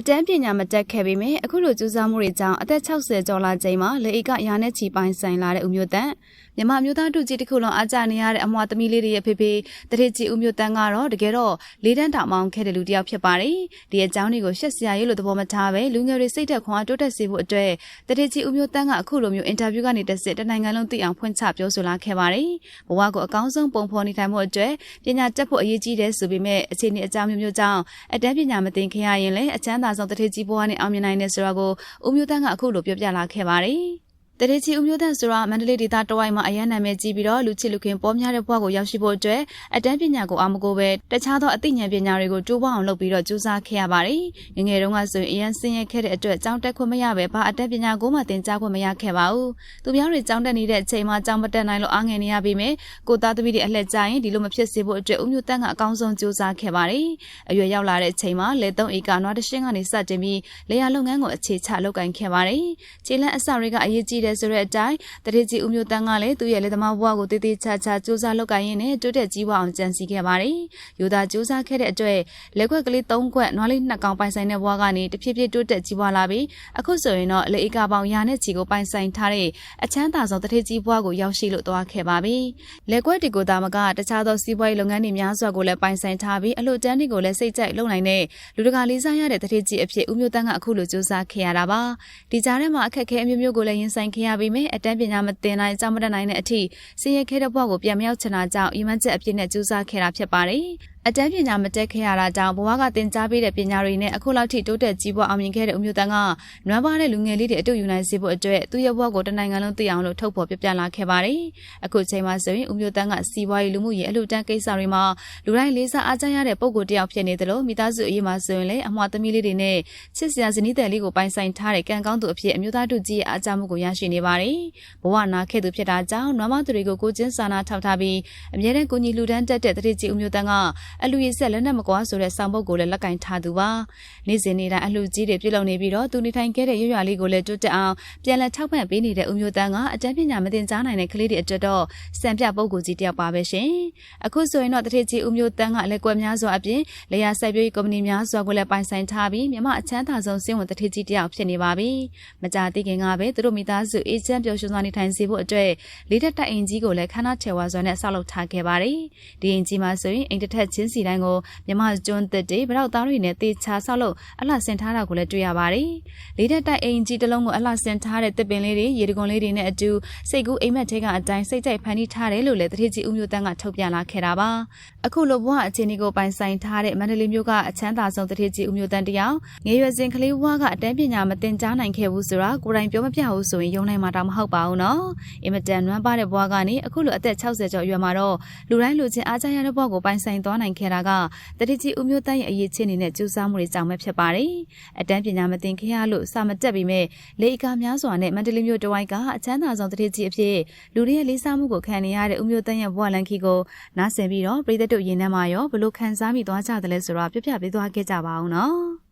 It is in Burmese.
အတန်းပညာမတက်ခဲ့ပေမဲ့အခုလိုကြိုးစားမှုတွေကြောင့်အသက်60ကျော်လာချိန်မှာလေအိကရာနဲ့ချီပိုင်းဆိုင်လာတဲ့ဦးမျိုးတန်းမြမမျိုးသားတူကြီးတစ်ခုလုံးအားကြနေရတဲ့အမွာသမီးလေးတွေရဲ့ဖေဖေတတိကြီးဦးမျိုးတန်းကတော့တကယ်တော့လေးတန်းတောင်မောင်းခဲ့တဲ့လူတစ်ယောက်ဖြစ်ပါတယ်ဒီအကြောင်းတွေကိုရှက်စရာရေးလို့သဘောမထားပဲလူငယ်တွေစိတ်သက်ခွန်အားတိုးတက်စေဖို့အတွက်တတိကြီးဦးမျိုးတန်းကအခုလိုမျိုးအင်တာဗျူးကနေတစ်စစ်တနိုင်ငံလုံးသိအောင်ဖွင့်ချပြောဆိုလာခဲ့ပါတယ်ဘဝကိုအကောင်းဆုံးပုံဖော်နေထိုင်မှုအတွက်ပညာတက်ဖို့အရေးကြီးတယ်ဆိုပေမဲ့အခြေအနေအကြောင်းမျိုးမျိုးကြောင့်အတန်းပညာမသင်ခင်ရရင်လည်းအချမ်းသာဆုံးတတိကြီးဘဝနဲ့အောင်မြင်နိုင်တယ်ဆိုတာကိုဦးမျိုးတန်းကအခုလိုပြောပြလာခဲ့ပါတယ် တရေချီဦးမျိုးတန်းဆိုတာမန္တလေးဒေသတဝိုက်မှာအရန်နာမည်ကြီးပြီးတော့လူချစ်လူခင်ပေါ်များတဲ့ဘဝကိုရောက်ရှိဖို့အတွက်အတန်းပညာကိုအာမကိုပဲတခြားသောအသိဉာဏ်ပညာတွေကိုတိုးပွားအောင်လုပ်ပြီးတော့ကြိုးစားခဲ့ရပါတယ်။ငငယ်တုန်းကဆိုရင်အရန်ဆင်းရဲခဲ့တဲ့အတွက်ကျောင်းတက်ခွင့်မရပဲဘာအတန်းပညာကိုမှသင်ကြားခွင့်မရခဲ့ပါဘူး။သူများတွေကျောင်းတက်နေတဲ့အချိန်မှာကျောင်းမတက်နိုင်လို့အားငယ်နေရပြီးမြဲကိုသားသမီးတွေအလှည့်ကျရင်ဒီလိုမဖြစ်စေဖို့အတွက်ဦးမျိုးတန်းကအကောင်းဆုံးကြိုးစားခဲ့ပါတယ်။အရွယ်ရောက်လာတဲ့အချိန်မှာလေသုံးဧကနွားတရှင်းကနေစတင်ပြီးလေယာလုပ်ငန်းကိုအခြေချလုပ်ကိုင်ခဲ့ပါတယ်။ခြေလန်းအစတွေကအရေးကြီးတယ်ဆိုတဲ့အတိုင်းတတိကြီးဦးမျိုးတန်းကလည်းသူ့ရဲ့လက်သမားဘဝကိုတည်တည်ချာချာစူးစမ်းလုပ်ကိုင်ရင်းနဲ့တိုးတက်ကြီးပွားအောင်ကြံစည်ခဲ့ပါတယ်။ယူသားစူးစမ်းခဲ့တဲ့အတွက်လက်ခွက်ကလေး၃ခွက်နွားလေးနှစ်ကောင်ပိုင်ဆိုင်တဲ့ဘဝကနေတဖြည်းဖြည်းတိုးတက်ကြီးပွားလာပြီးအခုဆိုရင်တော့လေဧကပေါင်ရာနဲ့ချီကိုပိုင်ဆိုင်ထားတဲ့အချမ်းသာဆုံးတတိကြီးဘဝကိုရောက်ရှိလို့သွားခဲ့ပါပြီ။လက်ခွက်ဒီကိုတာမကတခြားသောစီးပွားရေးလုပ်ငန်းတွေများစွာကိုလည်းပိုင်ဆိုင်ထားပြီးအလို့တန်းတွေကိုလည်းစိတ်ကြိုက်လုပ်နိုင်တဲ့လူတကာလေးစားရတဲ့တတိကြီးအဖြစ်ဦးမျိုးတန်းကအခုလိုစူးစမ်းခဲ့ရတာပါ။ဒီကြားထဲမှာအခက်အခဲအမျိုးမျိုးကိုလည်းရင်ဆိုင်ခဲ့ရပြီးမြဲအတန်းပညာမသင်နိုင်ကြောင်းမတတ်နိုင်တဲ့အထိစင်ရခဲတဲ့ဘဝကိုပြန်မရောက်ချင်တာကြောင့်အီမန်ချက်အပြည့်နဲ့ကြိုးစားခဲ့တာဖြစ်ပါတယ်။ အတန်းပညာမတက်ခဲ့ရတာကြောင့်ဘဝကသင်ကြားပေးတဲ့ပညာတွေနဲ့အခုလောက်ထိတိုးတက်ကြီးပွားအောင်မြင်ခဲ့တဲ့ဦးမျိုးတန်းကနွမ်းပါတဲ့လူငယ်လေးတွေအတူယူနိုင်စေဖို့အတွက်သူ့ရဲ့ဘဝကိုတနိုင်ငံလုံးသိအောင်လို့ထုတ်ဖော်ပြပြလာခဲ့ပါတယ်။အခုချိန်မှာဆိုရင်ဦးမျိုးတန်းကစီးပွားရေးလူမှုရေးအလှူဒန်းကိစ္စတွေမှာလူတိုင်းလေးစားအားကျရတဲ့ပုံကိုတယောက်ဖြစ်နေတယ်လို့မိသားစုအရေးမှာဆိုရင်လည်းအမွှာသမီးလေးတွေနဲ့ချစ်စရာဇနီးတဲ့လေးကိုပိုင်ဆိုင်ထားတဲ့ကံကောင်းသူအဖြစ်အမျိုးသားတို့ကြီးရဲ့အားကျမှုကိုရရှိနေပါတယ်။ဘဝနာခဲ့သူဖြစ်တာကြောင့်နွမ်းမသူတွေကိုကိုချင်းစာနာထောက်ထားပြီးအမြဲတမ်းကိုကြီးလူဒန်းတက်တဲ့တတိကြီးဦးမျိုးတန်းကအလူရည်ဆက်လက်နက်မကွာဆိုတဲ့ဆောင်ပုဒ်ကိုလည်းလက်ကင်ထားသူပါနေ့စဉ်နေ့တိုင်းအလှကြီးတွေပြုလုပ်နေပြီးတော့သူနေထိုင်ခဲ့တဲ့ရွရွလေးကိုလည်းတွတ်တက်အောင်ပြန်လည်ထောက်ပံ့ပေးနေတဲ့ဦးမျိုးတန်းကအတန်းပညာမတင်ကြားနိုင်တဲ့ကလေးတွေအတွက်တော့စံပြပုဂ္ဂိုလ်ကြီးတယောက်ပါပဲရှင်အခုဆိုရင်တော့တတိကြီးဦးမျိုးတန်းကလက်ကွက်များစွာအပြင်လေယာစိုက်ပျိုးရေးကုမ္ပဏီများစွာကိုလည်းပိုင်ဆိုင်ထားပြီးမြမအချမ်းသာဆုံးစင်းဝင်တတိကြီးတယောက်ဖြစ်နေပါပြီမကြသေးခင်ကပဲသူတို့မိသားစုအေဂျင့်ပျော်ရွှင်စွာနေထိုင်စေဖို့အတွက်လေးတက်တိုက်အင်ကြီးကိုလည်းခန္ဓာချေဝါစွာနဲ့ဆောက်လုပ်ထားခဲ့ပါတယ်ဒီအင်ကြီးမှာဆိုရင်အိမ်တစ်ထက်ချင်းစီတိုင်းကိုမြမကျွန်းသစ်တွေဗရောက်သားတွေနဲ့တေချာဆောက်လို့အလှဆင်ထားတာကိုလည်းတွေ့ရပါတယ်။လေးတက်တိုက်အိမ်ကြီးတစ်လုံးကိုအလှဆင်ထားတဲ့တစ်ပင်လေးတွေရေတကွန်လေးတွေနဲ့အတူစိတ်ကူးအိမ်မက်ထဲကအတိုင်းစိတ်ကြိုက်ဖန်တီးထားတယ်လို့လည်းတတိကြီးဦးမျိုးတန်းကထုတ်ပြန်လာခဲ့တာပါ။အခုလိုဘဝအခြေအနေကိုပိုင်ဆိုင်ထားတဲ့မန္တလေးမြို့ကအချမ်းသာဆုံးတတိကြီးဦးမျိုးတန်းတယောက်ငယ်ရွယ်စဉ်ကလေးဘဝကအတန်းပညာမသင်ကြားနိုင်ခဲ့ဘူးဆိုတာကိုယ်တိုင်ပြောမပြဘူးဆိုရင်ယုံနိုင်မှာတော့မဟုတ်ပါဘူးနော်။အင်မတန်နွမ်းပါတဲ့ဘဝကနေအခုလိုအသက်60ကျော်အရွယ်မှာတော့လူတိုင်းလူချင်းအားကြရတဲ့ဘဝကိုပိုင်ဆိုင်သွားနိုင်ခဲ့တာကတတိကြီးဦးမျိုးတန်းရဲ့အရေးချင်းနေတဲ့ကြိုးစားမှုတွေကြောင့်ပဲဖြစ်ပါတယ်။အတန်းပညာမသင်ခင်ရလို့စာမတက်ပြီးမဲ့လေအကာများစွာနဲ့မန္တလေးမြို့တဝိုက်ကအချမ်းသာဆုံးတတိကြီးအဖြစ်လူတွေရဲ့လေးစားမှုကိုခံနေရတဲ့ဦးမျိုးတန်းရဲ့ဘဝလန်ခီကိုနားဆင်ပြီးတော့ပြည်သက်တို့ရင်ထဲမှာရောဘလို့ခံစားမိသွားကြတယ်လဲဆိုတော့ပြပြပေးသွားခဲ့ကြပါအောင်နော်။